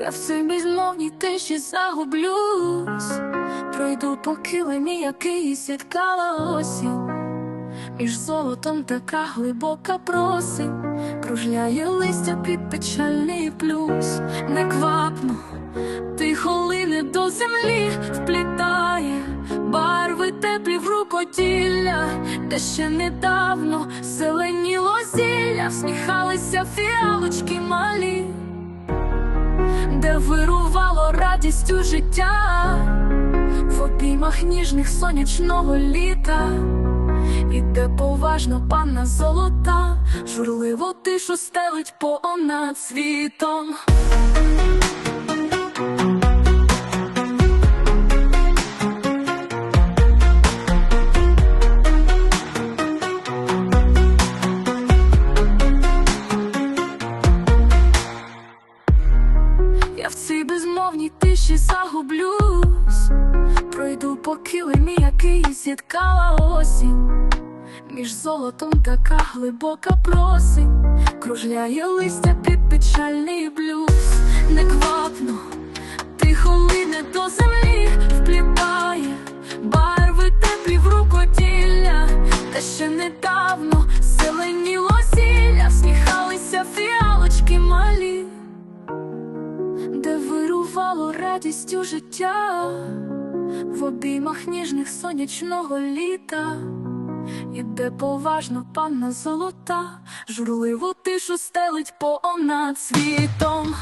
Я в цій безмовній тиші загублюсь, пройду по килимі, який сіткала осінь. Між золотом така глибока просинь, кружляє листя під печальний плюс, неквапно, тихо лине до землі, вплітає барви теплі в рукоділля, де ще недавно зеленіло зілля, всміхалися фіалочки малі, де вирувало радістю життя, в обіймах ніжних сонячного літа. і де поважно панна золота, журливо тишу стелить понад світом. Безмовній тиші загублюсь, пройду по килимі, який зіткала осінь. Між золотом така глибока просинь, кружляє листя під печальний блюз, неквапно, тихо лине до землі, вирувало радістю життя, в обіймах ніжних сонячного літа. Іде поважно панна золота, журливу тишу стелить понад світом.